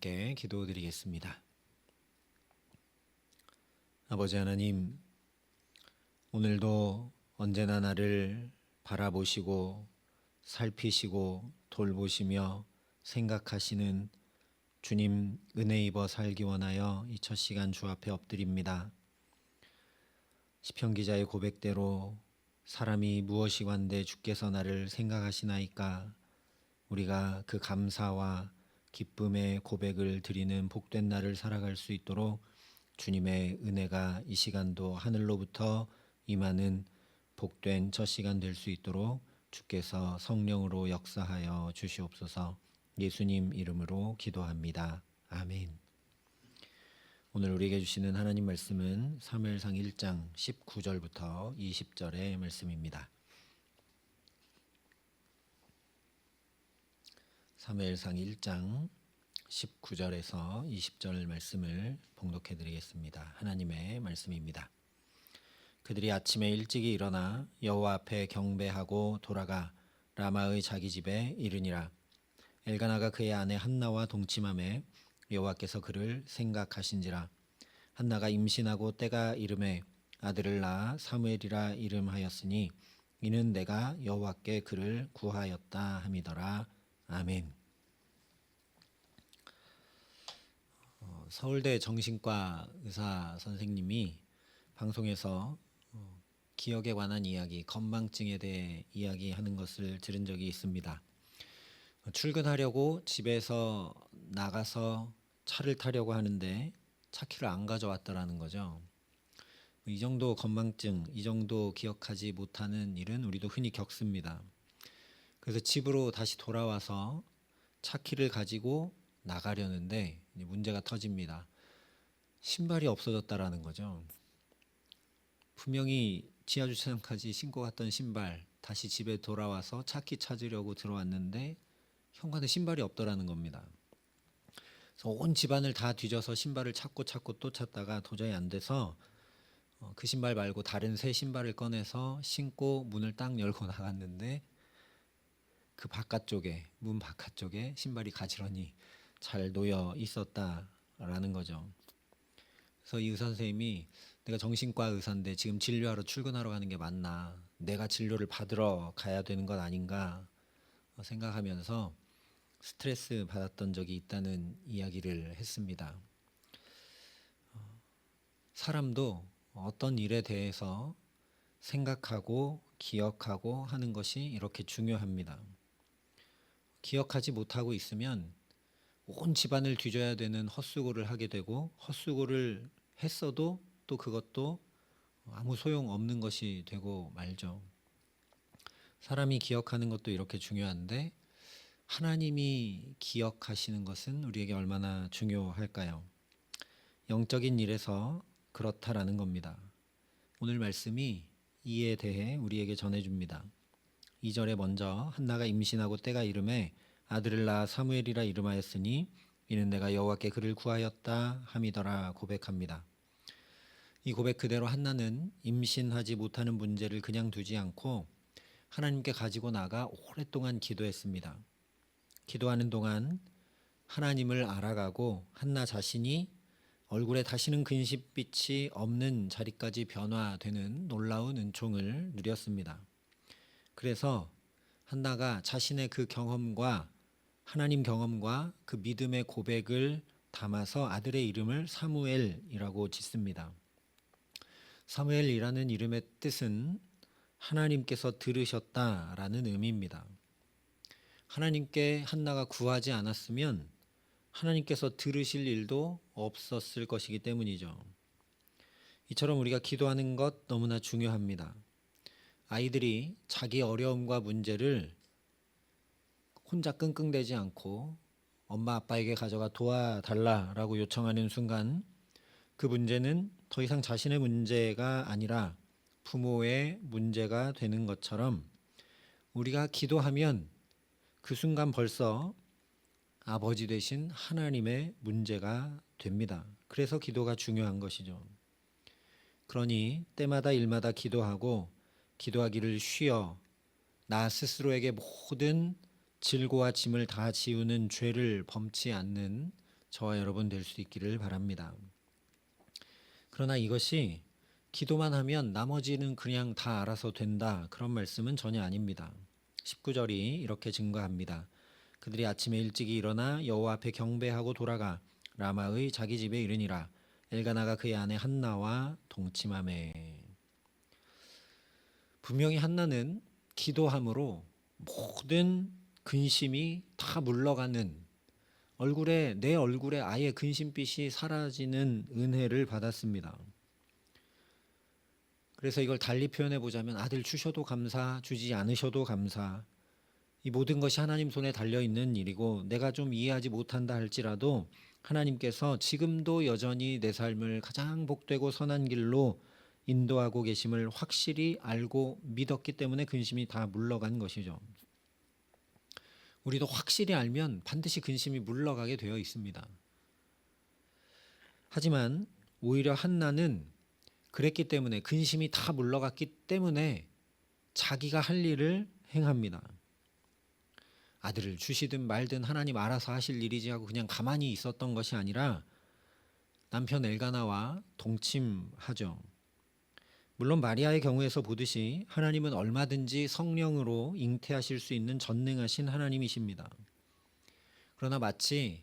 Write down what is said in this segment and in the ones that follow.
함께 기도드리겠습니다. 아버지 하나님, 오늘도 언제나 나를 바라보시고 살피시고 돌보시며 생각하시는 주님 은혜 입어 살기 원하여 이 첫 시간 주 앞에 엎드립니다. 시편 기자의 고백대로 사람이 무엇이 관대 주께서 나를 생각하시나이까 우리가 그 감사와 기쁨의 고백을 드리는 복된 날을 살아갈 수 있도록 주님의 은혜가 이 시간도 하늘로부터 임하는 복된 첫 시간 될 수 있도록 주께서 성령으로 역사하여 주시옵소서 예수님 이름으로 기도합니다. 아멘. 오늘 우리에게 주시는 하나님 말씀은 사무엘상 1장 19절부터 20절의 말씀입니다. 사무엘상 1장 19절에서 20절 말씀을 봉독해 드리겠습니다. 하나님의 말씀입니다. 그들이 아침에 일찍이 일어나 여호와 앞에 경배하고 돌아가 라마의 자기 집에 이르니라 엘가나가 그의 아내 한나와 동침함에 여호와께서 그를 생각하신지라 한나가 임신하고 때가 이름에 아들을 낳아 사무엘이라 이름하였으니 이는 내가 여호와께 그를 구하였다 함이더라 아멘. 어, 서울대 정신과 의사 선생님이 방송에서 어, 기억에 관한 이야기, 건망증에 대해 이야기하는 것을 들은 적이 있습니다. 어, 출근하려고 집에서 나가서 차를 타려고 하는데 차키를 안 가져왔다라는 거죠. 이 정도 건망증, 이 정도 기억하지 못하는 일은 우리도 흔히 겪습니다. 그래서 집으로 다시 돌아와서 차키를 가지고 나가려는데 문제가 터집니다. 신발이 없어졌다라는 거죠. 분명히 지하 주차장까지 신고 갔던 신발 다시 집에 돌아와서 차키 찾으려고 들어왔는데 현관에 신발이 없더라는 겁니다. 그래서 온 집안을 다 뒤져서 신발을 찾고 찾고 또 찾다가 도저히 안 돼서 어, 그 신발 말고 다른 새 신발을 꺼내서 신고 문을 딱 열고 나갔는데 그 바깥쪽에 문 바깥쪽에 신발이 가지런히 잘 놓여 있었다라는 거죠. 그래서 이 의사 선생님이 내가 정신과 의사인데 지금 진료하러 출근하러 가는 게 맞나? 내가 진료를 받으러 가야 되는 것 아닌가 생각하면서 스트레스 받았던 적이 있다는 이야기를 했습니다. 사람도 어떤 일에 대해서 생각하고 기억하고 하는 것이 이렇게 중요합니다. 기억하지 못하고 있으면 온 집안을 뒤져야 되는 헛수고를 하게 되고 헛수고를 했어도 또 그것도 아무 소용 없는 것이 되고 말죠. 사람이 기억하는 것도 이렇게 중요한데 하나님이 기억하시는 것은 우리에게 얼마나 중요할까요? 영적인 일에서 그렇다라는 겁니다. 오늘 말씀이 이에 대해 우리에게 전해줍니다. 2절에 먼저 한나가 임신하고 때가 이름에 아들을 낳아 사무엘이라 이름하였으니 이는 내가 여호와께 그를 구하였다 함이더라 고백합니다. 이 고백 그대로 한나는 임신하지 못하는 문제를 그냥 두지 않고 하나님께 가지고 나가 오랫동안 기도했습니다. 기도하는 동안 하나님을 알아가고 한나 자신이 얼굴에 다시는 근심빛이 없는 자리까지 변화되는 놀라운 은총을 누렸습니다. 그래서 한나가 자신의 그 경험과 하나님 경험과 그 믿음의 고백을 담아서 아들의 이름을 사무엘이라고 짓습니다. 사무엘이라는 이름의 뜻은 하나님께서 들으셨다라는 의미입니다. 하나님께 한나가 구하지 않았으면 하나님께서 들으실 일도 없었을 것이기 때문이죠. 이처럼 우리가 기도하는 것 너무나 중요합니다. 아이들이 자기 어려움과 문제를 혼자 끙끙대지 않고 엄마 아빠에게 가져가 도와달라라고 요청하는 순간 그 문제는 더 이상 자신의 문제가 아니라 부모의 문제가 되는 것처럼 우리가 기도하면 그 순간 벌써 아버지 되신 하나님의 문제가 됩니다. 그래서 기도가 중요한 것이죠. 그러니 때마다 일마다 기도하고 기도하기를 쉬어 나 스스로에게 모든 질고와 짐을 다 지우는 죄를 범치 않는 저와 여러분 될 수 있기를 바랍니다. 그러나 이것이 기도만 하면 나머지는 그냥 다 알아서 된다. 그런 말씀은 전혀 아닙니다. 19절이 이렇게 증거합니다. 그들이 아침에 일찍이 일어나 여호와 앞에 경배하고 돌아가 라마의 자기 집에 이르니라. 엘가나가 그의 아내 한나와 동침함에 분명히 한나는 기도함으로 모든 근심이 다 물러가는 얼굴에 내 얼굴에 아예 근심빛이 사라지는 은혜를 받았습니다. 그래서 이걸 달리 표현해 보자면 아들 주셔도 감사, 주지 않으셔도 감사. 이 모든 것이 하나님 손에 달려 있는 일이고 내가 좀 이해하지 못한다 할지라도 하나님께서 지금도 여전히 내 삶을 가장 복되고 선한 길로 인도하고 계심을 확실히 알고 믿었기 때문에 근심이 다 물러간 것이죠. 우리도 확실히 알면 반드시 근심이 물러가게 되어 있습니다. 하지만 오히려 한나는 그랬기 때문에 근심이 다 물러갔기 때문에 자기가 할 일을 행합니다. 아들을 주시든 말든 하나님 알아서 하실 일이지 하고 그냥 가만히 있었던 것이 아니라 남편 엘가나와 동침하죠. 물론 마리아의 경우에서 보듯이 하나님은 얼마든지 성령으로 잉태하실 수 있는 전능하신 하나님이십니다. 그러나 마치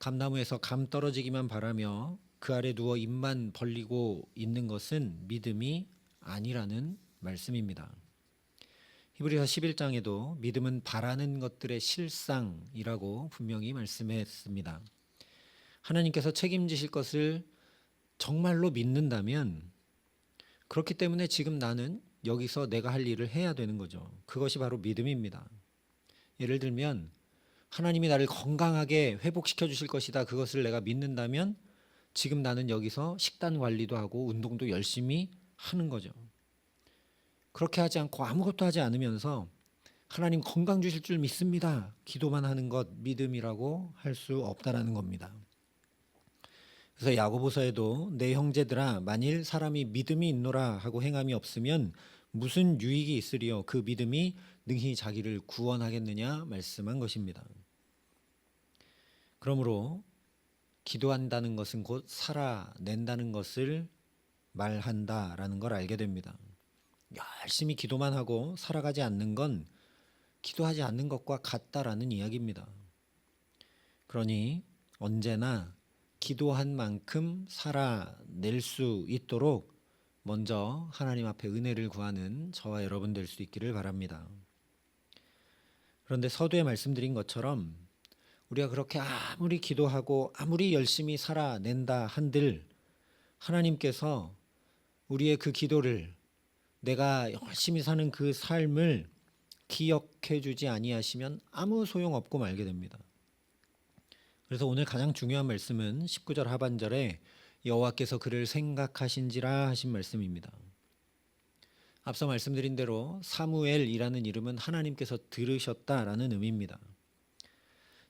감나무에서 감 떨어지기만 바라며 그 아래 누워 입만 벌리고 있는 것은 믿음이 아니라는 말씀입니다. 히브리서 11장에도 믿음은 바라는 것들의 실상이라고 분명히 말씀했습니다. 하나님께서 책임지실 것을 정말로 믿는다면 그렇기 때문에 지금 나는 여기서 내가 할 일을 해야 되는 거죠. 그것이 바로 믿음입니다. 예를 들면 하나님이 나를 건강하게 회복시켜 주실 것이다. 그것을 내가 믿는다면 지금 나는 여기서 식단 관리도 하고 운동도 열심히 하는 거죠. 그렇게 하지 않고 아무것도 하지 않으면서 하나님 건강 주실 줄 믿습니다. 기도만 하는 것 믿음이라고 할 수 없다라는 겁니다. 그래서 야고보서에도 내 형제들아 만일 사람이 믿음이 있노라 하고 행함이 없으면 무슨 유익이 있으리요 그 믿음이 능히 자기를 구원하겠느냐 말씀한 것입니다. 그러므로 기도한다는 것은 곧 살아낸다는 것을 말한다라는 걸 알게 됩니다. 열심히 기도만 하고 살아가지 않는 건 기도하지 않는 것과 같다라는 이야기입니다. 그러니 언제나 기도한 만큼 살아낼 수 있도록 먼저 하나님 앞에 은혜를 구하는 저와 여러분 될 수 있기를 바랍니다. 그런데 서두에 말씀드린 것처럼 우리가 그렇게 아무리 기도하고 아무리 열심히 살아낸다 한들 하나님께서 우리의 그 기도를 내가 열심히 사는 그 삶을 기억해 주지 아니하시면 아무 소용 없고 말게 됩니다. 그래서 오늘 가장 중요한 말씀은 19절 하반절에 여호와께서 그를 생각하신지라 하신 말씀입니다. 앞서 말씀드린 대로 사무엘이라는 이름은 하나님께서 들으셨다라는 의미입니다.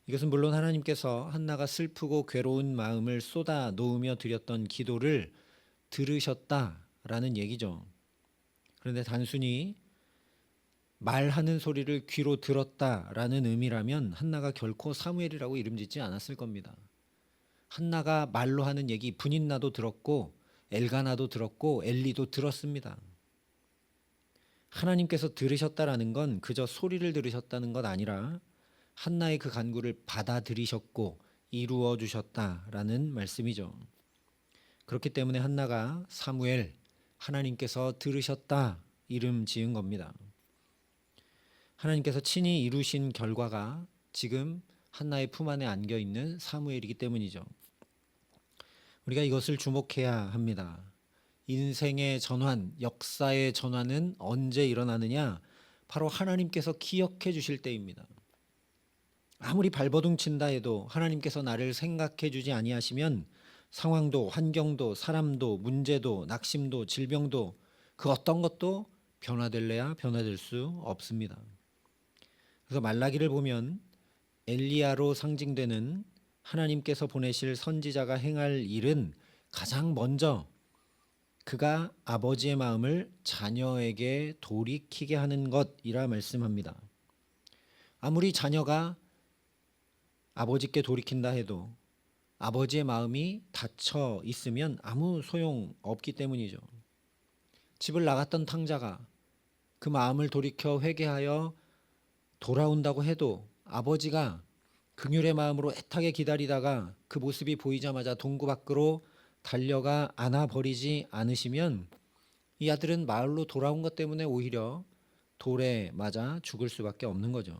이것은 물론 하나님께서 한나가 슬프고 괴로운 마음을 쏟아 놓으며 드렸던 기도를 들으셨다라는 얘기죠. 그런데 단순히 말하는 소리를 귀로 들었다라는 의미라면 한나가 결코 사무엘이라고 이름 짓지 않았을 겁니다. 한나가 말로 하는 얘기 분인나도 들었고 엘가나도 들었고 엘리도 들었습니다. 하나님께서 들으셨다라는 건 그저 소리를 들으셨다는 것 아니라 한나의 그 간구를 받아들이셨고 이루어 주셨다라는 말씀이죠. 그렇기 때문에 한나가 사무엘 하나님께서 들으셨다 이름 지은 겁니다. 하나님께서 친히 이루신 결과가 지금 한나의 품 안에 안겨 있는 사무엘이기 때문이죠. 우리가 이것을 주목해야 합니다. 인생의 전환, 역사의 전환은 언제 일어나느냐? 바로 하나님께서 기억해 주실 때입니다. 아무리 발버둥 친다 해도 하나님께서 나를 생각해 주지 아니하시면 상황도 환경도 사람도 문제도 낙심도 질병도 그 어떤 것도 변화될래야 변화될 수 없습니다. 그래서 말라기를 보면 엘리야로 상징되는 하나님께서 보내실 선지자가 행할 일은 가장 먼저 그가 아버지의 마음을 자녀에게 돌이키게 하는 것이라 말씀합니다. 아무리 자녀가 아버지께 돌이킨다 해도 아버지의 마음이 닫혀 있으면 아무 소용 없기 때문이죠. 집을 나갔던 탕자가 그 마음을 돌이켜 회개하여 돌아온다고 해도 아버지가 긍휼의 마음으로 애타게 기다리다가 그 모습이 보이자마자 동구 밖으로 달려가 안아 버리지 않으시면 이 아들은 마을로 돌아온 것 때문에 오히려 돌에 맞아 죽을 수밖에 없는 거죠.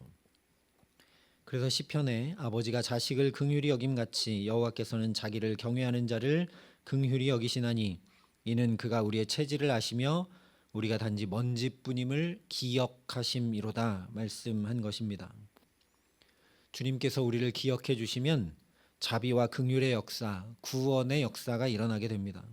그래서 시편에 아버지가 자식을 긍휼히 여김 같이 여호와께서는 자기를 경외하는 자를 긍휼히 여기시나니 이는 그가 우리의 체질을 아시며 우리가 단지 먼지뿐임을 기억하심이로다 말씀한 것입니다. 주님께서 우리를 기억해 주시면 자비와 긍휼의 역사, 구원의 역사가 일어나게 됩니다.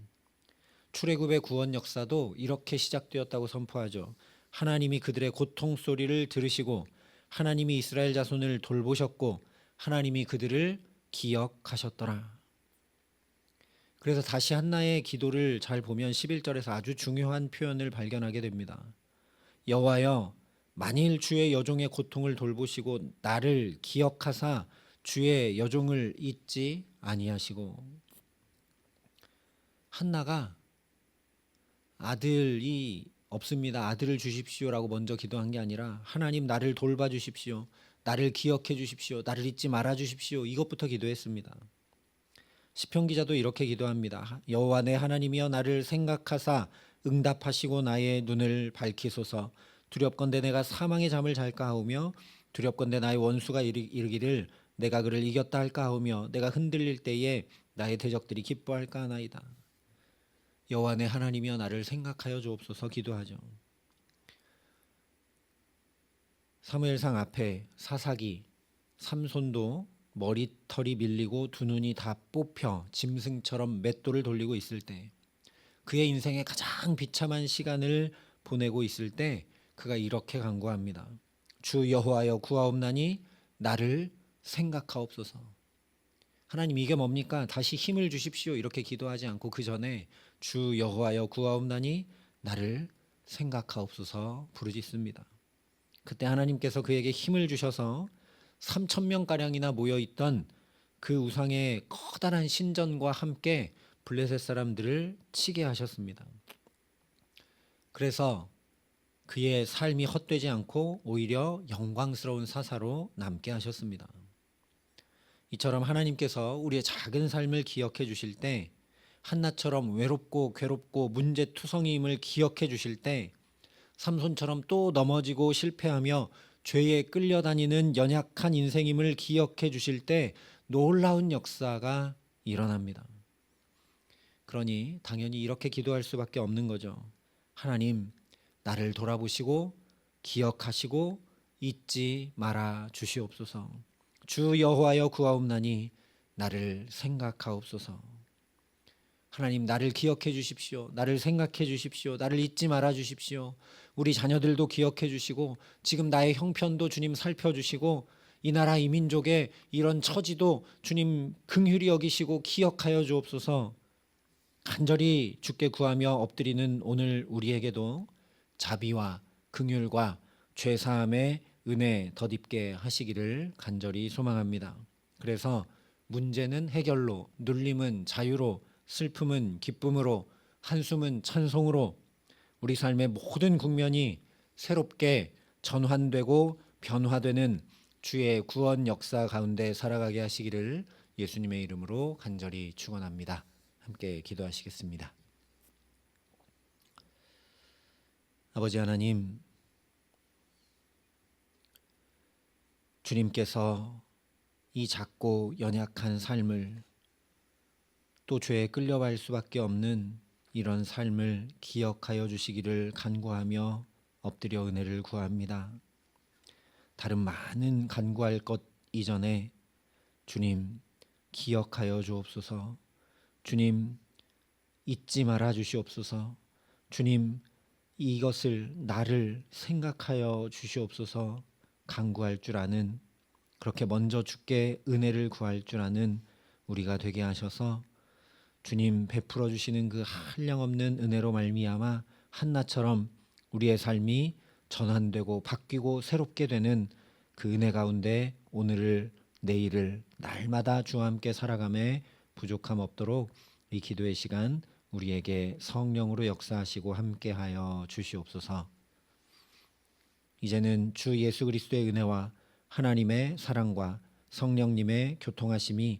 출애굽의 구원 역사도 이렇게 시작되었다고 선포하죠. 하나님이 그들의 고통 소리를 들으시고 하나님이 이스라엘 자손을 돌보셨고 하나님이 그들을 기억하셨더라. 그래서 다시 한나의 기도를 잘 보면 11절에서 아주 중요한 표현을 발견하게 됩니다. 여호와여 만일 주의 여종의 고통을 돌보시고 나를 기억하사 주의 여종을 잊지 아니하시고 한나가 아들이 없습니다. 아들을 주십시오라고 먼저 기도한 게 아니라 하나님 나를 돌봐 주십시오. 나를 기억해 주십시오. 나를 잊지 말아 주십시오. 이것부터 기도했습니다. 시편 기자도 이렇게 기도합니다. 여호와 내 하나님이여 나를 생각하사 응답하시고 나의 눈을 밝히소서. 두렵건대 내가 사망의 잠을 잘까 하오며 두렵건대 나의 원수가 이르- 이르기를 내가 그를 이겼다 할까 하오며 내가 흔들릴 때에 나의 대적들이 기뻐할까 하나이다. 여호와 내 하나님이여 나를 생각하여 주옵소서 기도하죠. 사무엘상 앞에 사사기 삼손도 머리털이 밀리고 두 눈이 다 뽑혀 짐승처럼 맷돌을 돌리고 있을 때 그의 인생의 가장 비참한 시간을 보내고 있을 때 그가 이렇게 간구합니다. 주 여호와여 구하옵나니 나를 생각하옵소서. 하나님 이게 뭡니까? 다시 힘을 주십시오. 이렇게 기도하지 않고 그 전에 주 여호와여 구하옵나니 나를 생각하옵소서 부르짖습니다. 그때 하나님께서 그에게 힘을 주셔서 3천 명 가량이나 모여 있던 그 우상의 커다란 신전과 함께 블레셋 사람들을 치게 하셨습니다. 그래서 그의 삶이 헛되지 않고 오히려 영광스러운 사사로 남게 하셨습니다. 이처럼 하나님께서 우리의 작은 삶을 기억해 주실 때 한나처럼 외롭고 괴롭고 문제투성이임을 기억해 주실 때 삼손처럼 또 넘어지고 실패하며 죄에 끌려다니는 연약한 인생임을 기억해 주실 때 놀라운 역사가 일어납니다. 그러니 당연히 이렇게 기도할 수밖에 없는 거죠. 하나님, 나를 돌아보시고 기억하시고 잊지 말아 주시옵소서. 주 여호와여 구하옵나니 나를 생각하옵소서. 하나님 나를 기억해 주십시오. 나를 생각해 주십시오. 나를 잊지 말아 주십시오. 우리 자녀들도 기억해 주시고 지금 나의 형편도 주님 살펴 주시고 이 나라 이 민족의 이런 처지도 주님 긍휼히 여기시고 기억하여 주옵소서. 간절히 주께 구하며 엎드리는 오늘 우리에게도 자비와 긍휼과 죄 사함의 은혜 덧입게 하시기를 간절히 소망합니다. 그래서 문제는 해결로, 눌림은 자유로, 슬픔은 기쁨으로, 한숨은 찬송으로 우리 삶의 모든 국면이 새롭게 전환되고 변화되는 주의 구원 역사 가운데 살아가게 하시기를 예수님의 이름으로 간절히 축원합니다. 함께 기도하시겠습니다. 아버지 하나님 주님께서 이 작고 연약한 삶을 또 죄에 끌려갈 수밖에 없는 이런 삶을 기억하여 주시기를 간구하며 엎드려 은혜를 구합니다. 다른 많은 간구할 것 이전에 주님 기억하여 주옵소서. 주님 잊지 말아 주시옵소서. 주님 이것을 나를 생각하여 주시옵소서. 간구할 줄 아는 그렇게 먼저 주께 은혜를 구할 줄 아는 우리가 되게 하셔서 주님 베풀어 주시는 그 한량없는 은혜로 말미암아 한나처럼 우리의 삶이 전환되고 바뀌고 새롭게 되는 그 은혜 가운데 오늘을 내일을 날마다 주와 함께 살아감에 부족함 없도록 이 기도의 시간 우리에게 성령으로 역사하시고 함께하여 주시옵소서. 이제는 주 예수 그리스도의 은혜와 하나님의 사랑과 성령님의 교통하심이